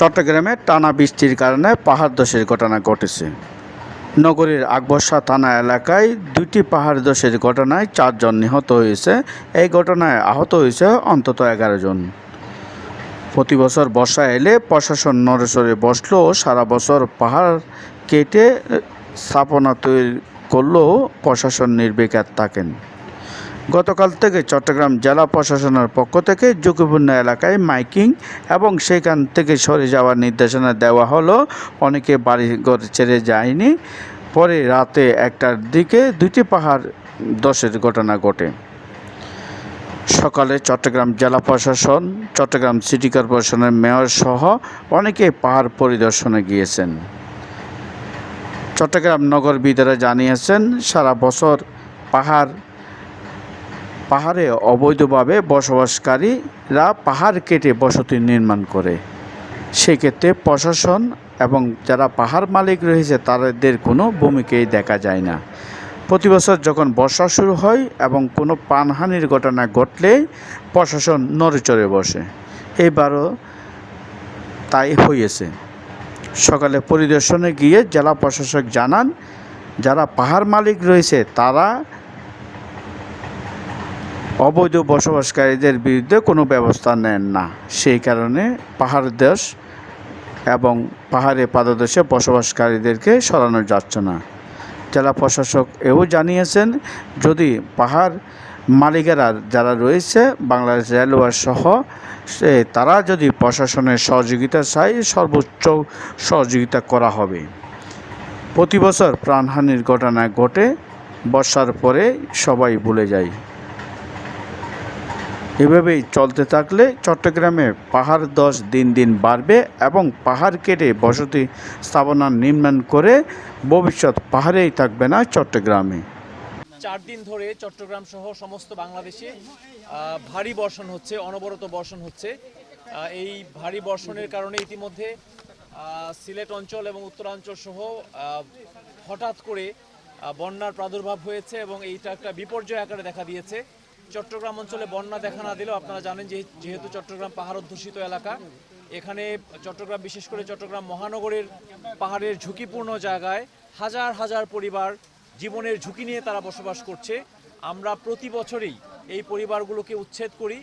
চট্টগ্রামে টানা বৃষ্টির কারণে পাহাড় ধসের ঘটনা ঘটেছে। নগরীর আকবর্ষা থানা এলাকায় দুইটি পাহাড় ধসের ঘটনায় চারজন নিহত হয়েছে। এই ঘটনায় আহত হয়েছে অন্তত এগারো জন। প্রতি বছর বর্ষা এলে প্রশাসন নড়েচড়ে বসলেও সারা বছর পাহাড় কেটে স্থাপনা তৈরি করলেও প্রশাসন নির্বিকার থাকেন। গতকাল থেকে চট্টগ্রাম জেলা প্রশাসনের পক্ষ থেকে ঝুঁকিপূর্ণ এলাকায় মাইকিং এবং সেখান থেকে সরে যাওয়ার নির্দেশনা দেওয়া হলো। অনেকে বাড়ি ঘর ছেড়ে যায়নি। পরে রাতে একটার দিকে দুটি পাহাড় দশের ঘটনা ঘটে। সকালে চট্টগ্রাম জেলা প্রশাসন, চট্টগ্রাম সিটি কর্পোরেশনের মেয়র সহ অনেকে পাহাড় পরিদর্শনে গিয়েছেন। চট্টগ্রাম নগরবিদেরা জানিয়েছেন, সারা বছর পাহাড় পাহাড়ে অবৈধভাবে বসবাসকারীরা পাহাড় কেটে বসতি নির্মাণ করে। সেক্ষেত্রে প্রশাসন এবং যারা পাহাড় মালিক রয়েছে, তাদের কোনো ভূমিকাই দেখা যায় না। প্রতি বছর যখন বর্ষা শুরু হয় এবং কোনো প্রাণহানির ঘটনা ঘটলে প্রশাসন নড়েচড়ে বসে। এবারও তাই হয়েছে সকালে পরিদর্শনে গিয়ে জেলা প্রশাসক জানান, যারা পাহাড় মালিক রয়েছে, তারা অবৈধ বসবাসকারীদের বিরুদ্ধে কোনো ব্যবস্থা নেন না। সেই কারণে পাহাড় দেশ এবং পাহাড়ে পাদদেশে বসবাসকারীদেরকে সরানো যাচ্ছে না। জেলা প্রশাসক এও জানিয়েছেন, যদি পাহাড় মালিকেরা যারা রয়েছে, বাংলাদেশ রেলওয়ে সহ তারা যদি প্রশাসনের সহযোগিতা চায়, সর্বোচ্চ সহযোগিতা করা হবে। প্রতি বছর প্রাণহানির ঘটনা ঘটে, বর্ষার পরে সবাই ভুলে যায়। এভাবেই চলতে থাকলে চট্টগ্রামে পাহাড় দশ দিন দিন বাড়বে এবং পাহাড় কেটে বসতি স্থাপনা নির্মাণ করে ভবিষ্যৎ পাহাড়েই থাকবে না চট্টগ্রামে। চার দিন ধরে চট্টগ্রাম সহ সমস্ত বাংলাদেশে ভারী বর্ষণ হচ্ছে, অনবরত বর্ষণ হচ্ছে। এই ভারী বর্ষণের কারণে ইতিমধ্যে সিলেট অঞ্চল এবং উত্তরাঞ্চল সহ হঠাৎ করে বন্যার প্রাদুর্ভাব হয়েছে এবং এইটা একটা বিপর্যয় আকারে দেখা দিয়েছে। চট্টগ্রাম অঞ্চলে বন্যা দেখা না দিলেও আপনারা জানেন যে যেহেতু চট্টগ্রাম পাহাড় অধ্যুষিত এলাকা, এখানে চট্টগ্রাম, বিশেষ করে চট্টগ্রাম মহানগরের পাহাড়ের ঝুঁকিপূর্ণ জায়গায় হাজার হাজার পরিবার জীবনের ঝুঁকি নিয়ে তারা বসবাস করছে। আমরা প্রতি বছরই এই পরিবারগুলোকে উচ্ছেদ করি।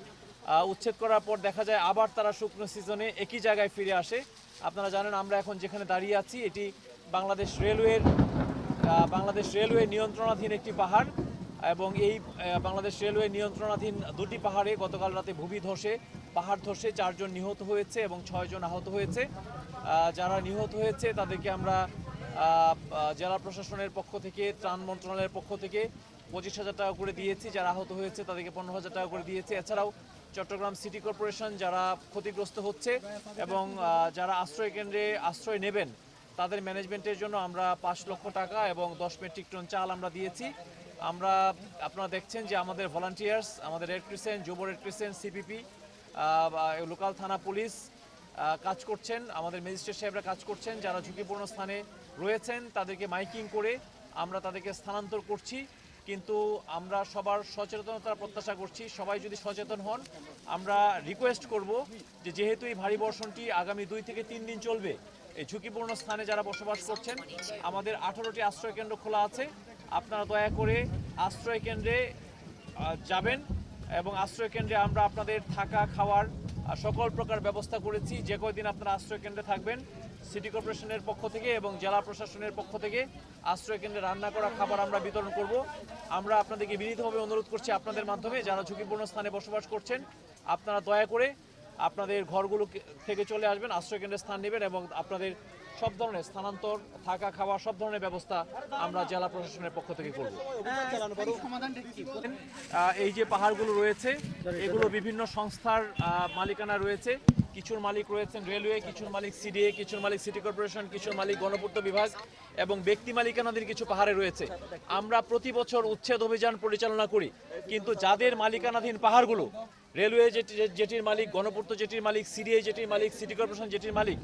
উচ্ছেদ করার পর দেখা যায় আবার তারা শুকনো সিজনে একই জায়গায় ফিরে আসে। আপনারা জানেন আমরা এখন যেখানে দাঁড়িয়ে আছি, এটি বাংলাদেশ রেলওয়ের বাংলাদেশ রেলওয়ে নিয়ন্ত্রণাধীন একটি পাহাড়। এবং এই বাংলাদেশ রেলওয়ে নিয়ন্ত্রণাধীন দুটি পাহাড়ে গতকাল রাতে ভূমি ধসে পাহাড় ধসে চারজন নিহত হয়েছে এবং ছয়জন আহত হয়েছে। যারা নিহত হয়েছে তাদেরকে আমরা জেলা প্রশাসনের পক্ষ থেকে, ত্রাণ মন্ত্রণালয়ের পক্ষ থেকে পঁচিশ হাজার টাকা করে দিয়েছি। যারা আহত হয়েছে তাদেরকে পনেরো হাজার টাকা করে দিয়েছি। এছাড়াও চট্টগ্রাম সিটি কর্পোরেশন যারা ক্ষতিগ্রস্ত হচ্ছে এবং যারা আশ্রয় কেন্দ্রে আশ্রয় নেবেন, তাদের ম্যানেজমেন্টের জন্য আমরা পাঁচ লক্ষ টাকা এবং দশ মেট্রিক টন চাল আমরা দিয়েছি। আমরা আপনারা দেখছেন যে আমাদের ভলান্টিয়ার্স আমাদের রেড ক্রিসেন্ট যুব রেড ক্রিসেন্ট সিপিপি লোকাল থানা পুলিশ কাজ করছেন। আমাদের ম্যাজিস্ট্রেট সাহেবরা কাজ করছেন, যারা ঝুঁকিপূর্ণ স্থানে রয়েছেন, তাদেরকে মাইকিং করে আমরা তাদেরকে স্থানান্তর করছি। কিন্তু আমরা সবার সচেতনতার প্রত্যাশা করছি। সবাই যদি সচেতন হন, আমরা রিকোয়েস্ট করব যে যেহেতু এই ভারী বর্ষণটি আগামী দুই থেকে তিন দিন চলবে, এই ঝুঁকিপূর্ণ স্থানে যারা বসবাস করছেন, আমাদের আঠারোটি আশ্রয়কেন্দ্র খোলা আছে। আপনারা দয়া করে আশ্রয় কেন্দ্রে যাবেন এবং আশ্রয় কেন্দ্রে আমরা আপনাদের থাকা, খাওয়ার সকল প্রকার ব্যবস্থা করেছি। যে কয়দিন আপনারা আশ্রয় কেন্দ্রে থাকবেন, সিটি কর্পোরেশনের পক্ষ থেকে এবং জেলা প্রশাসনের পক্ষ থেকে আশ্রয় কেন্দ্রে রান্না করা খাবার আমরা বিতরণ করব। আমরা আপনাদেরকে বিনীতভাবে অনুরোধ করছি আপনাদের মাধ্যমে যারা ঝুঁকিপূর্ণ স্থানে বসবাস করছেন, আপনারা দয়া করে আপনাদের ঘরগুলো থেকে চলে আসবেন, আশ্রয় কেন্দ্রে স্থান নেবেন এবং আপনাদের সব ধরনের স্থানান্তর, থাকা, খাওয়া, সব ধরনের ব্যবস্থা আমরা জেলা প্রশাসনের পক্ষ থেকে করব। এই যে পাহাড়গুলো রয়েছে, এগুলো বিভিন্ন সংস্থার মালিকানা রয়েছে। কিছুর মালিক রয়েছেন রেলওয়ে, কিছুর মালিক সিডিএ, কিছুর মালিক সিটি কর্পোরেশন, কিছুর মালিক গণপূর্ত বিভাগ এবং ব্যক্তি মালিকানাধীন কিছু পাহাড়ে রয়েছে। আমরা প্রতি বছর উচ্ছেদ অভিযান পরিচালনা করি, কিন্তু যাদের মালিকানাধীন পাহাড়গুলো, রেলওয়ে যেটি যেটির মালিক, গণপূর্ত যেটির মালিক, সিডিএ যেটির মালিক, সিটি কর্পোরেশন যেটির মালিক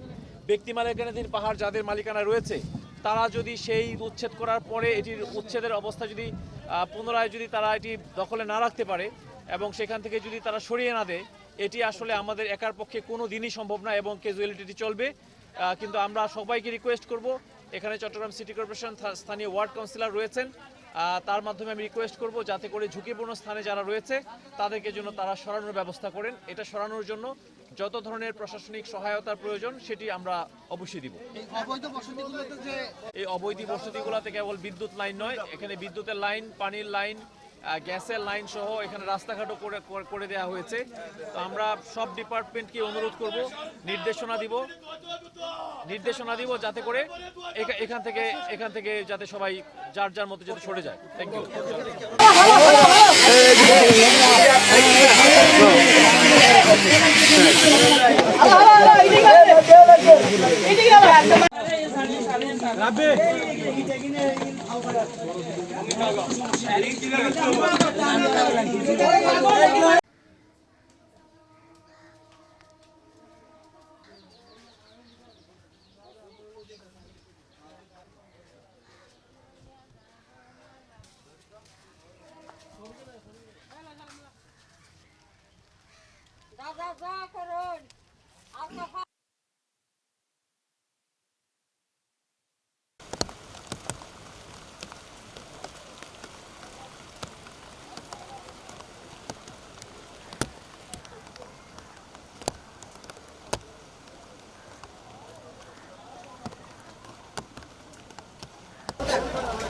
ব্যক্তি মালিকানাধীন পাহাড় যাদের মালিকানা রয়েছে, তারা যদি সেই উচ্ছেদ করার পরে এটির উচ্ছেদের অবস্থা যদি পুনরায় যদি তারা এটি দখলে না রাখতে পারে এবং সেখান থেকে যদি তারা সরিয়ে না দেয়, এটি আসলে আমাদের একার পক্ষে কোনো দিনই সম্ভব না এবং ক্যাজুয়ালিটি চলবে। কিন্তু আমরা সবাইকে রিকোয়েস্ট করব, এখানে চট্টগ্রাম সিটি কর্পোরেশন স্থানীয় ওয়ার্ড কাউন্সিলর রয়েছেন। তার মাধ্যমে আমি রিকোয়েস্ট করব যাতে করে ঝুঁকিপূর্ণ স্থানে যারা রয়েছে, তাদেরকে জন্য তারা সরানোর ব্যবস্থা করেন। এটা সরানোর জন্য যত ধরনের প্রশাসনিক সহায়তার প্রয়োজন সেটি আমরা অবশ্যই দিব এই অবৈধ বসতিগুলোতে যে এই অবৈধ বসতিগুলোতে কেবল বিদ্যুৎ লাইন নয় এখানে বিদ্যুতের লাইন পানির লাইন গ্যাসের লাইন সহ এখানে রাস্তাঘাটও করে করে- দেওয়া হয়েছে তো আমরা সব ডিপার্টমেন্টকে অনুরোধ করব নির্দেশনা দিব নির্দেশনা দিব যাতে করে এখা- এখান থেকে এখান থেকে যাতে সবাই যার যার মতো যাতে সরে যায় থ্যাংক ইউ যা যা করুন। আপনার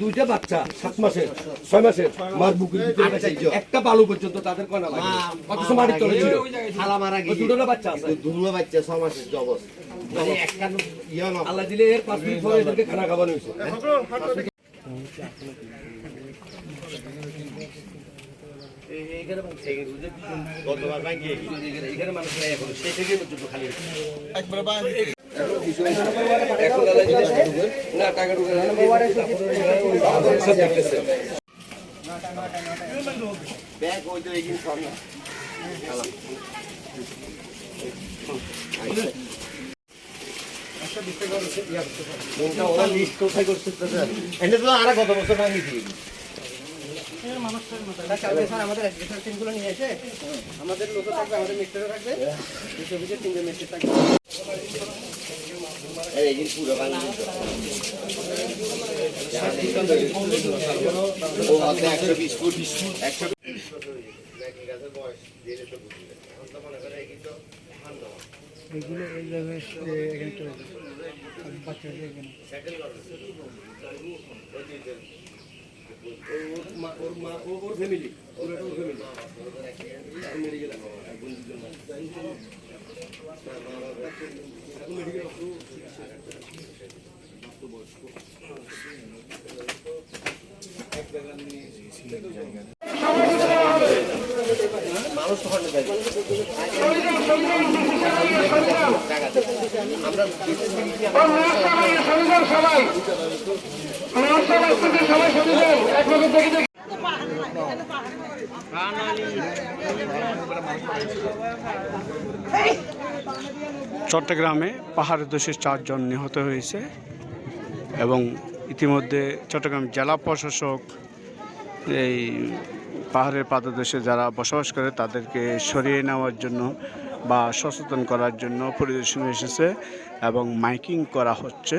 দুইটা বাচ্চা সাত মাসের ছয় মাসের মার বুকের ভিতরে আছে। একটা বালু পর্যন্ত তাদের কনা লাগে ওই দুটো বাচ্চা আছে। দুর্গা বাচ্চা ছ মাসের জবস। আল্লাহ দিলে এর পাঁচ মিনিট পরে এদেরকে খানা খাওয়ানো হয়েছে। না টাকা দেখতেছে ব্যাগ ওই তো এগিয়ে কোনটা ওরা লিস্ট কোথায় করছে তো আর কত বছর আমাদের এডুকেশন টিমগুলো নিয়ে এসে আমাদের লোকও থাকবে আমাদের মিস্টারও থাকবে। তিনজন মিস্টার থাকবে। একশো ওর মা ওর মা ও- ওর ফ্যামিলি ওর একটা ফ্যামিলি মেডিকেল মানুষ তো হঠাৎ আমরা চট্টগ্রামে পাহাড় দোষে চারজন নিহত হয়েছে এবং ইতিমধ্যে চট্টগ্রাম জেলা প্রশাসক এই পাহাড়ের পাদদেশে যারা বসবাস করে, তাদেরকে সরিয়ে নেওয়ার জন্য বা সচেতন করার জন্য পরিদর্শনে এসেছে এবং মাইকিং করা হচ্ছে।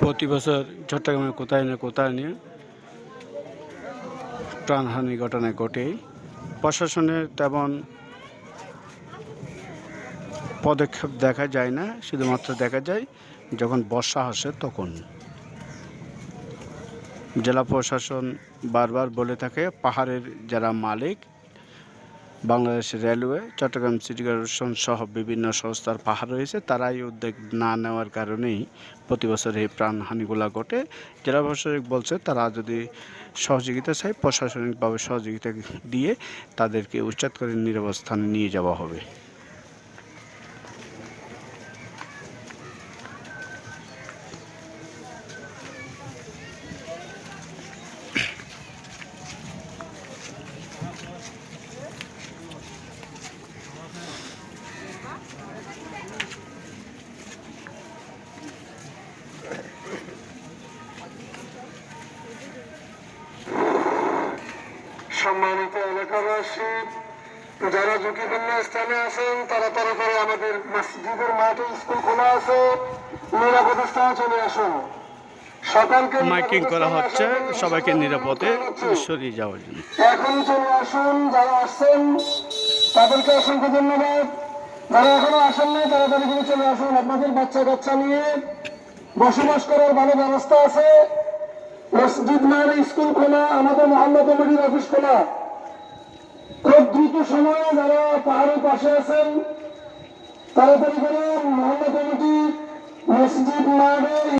প্রতি বছর চট্টগ্রামে কোথায় না কোথায় নিয়ে প্রাণহানি ঘটনা ঘটে প্রশাসনের তেমন পদক্ষেপ দেখা যায় না, শুধুমাত্র দেখা যায় যখন বর্ষা আসে তখন। জেলা প্রশাসন বারবার বলে থাকে, পাহাড়ের যারা মালিক Bangladesh railway Chattogram city corporation সহ বিভিন্ন সংস্থার পাহাড় রয়েছে। তারাই উদ্যোগ না নেওয়ার কারণেই প্রতি বছর এই প্রাণহানিগুলা ঘটে। জেলা প্রশাসক বলছে, তারা যদি সহযোগিতা চায়, প্রশাসনিকভাবে সহযোগিতা দিয়ে তাদেরকে উচ্ছেদ করে নিরবস্থানে নিয়ে যাওয়া হবে। সম্মানিত এলাকাবাসী যারা ঝুঁকিপূর্ণ স্থানে আছেন তারা তারা করে আমাদের মসজিদের মাঠে স্কুল খোলা আছে। নিরাপদ স্থানে চলে আসুন। সকলকে মাইকিং করা হচ্ছে সবাইকে নিরাপদে সরিয়ে যাওয়ার জন্য। এখনই চলে আসুন যারা আসছেন তাদেরকে অসংখ্য ধন্যবাদ। যারা এখনও আসেন নাই তাড়াতাড়ি করে চলে আসুন। আপনাদের বাচ্চা কাচ্চা নিয়ে বসবাস করার ভালো ব্যবস্থা আছে। মসজিদ মানে স্কুল খোলা আমাদের মহল্লা কমিটির অফিস খোলা খুব দ্রুত সময়ে যারা পাহাড়ের পাশে আছেন, তাড়াতাড়ি করে মহল্লা কমিটি মসজিদ মাঠে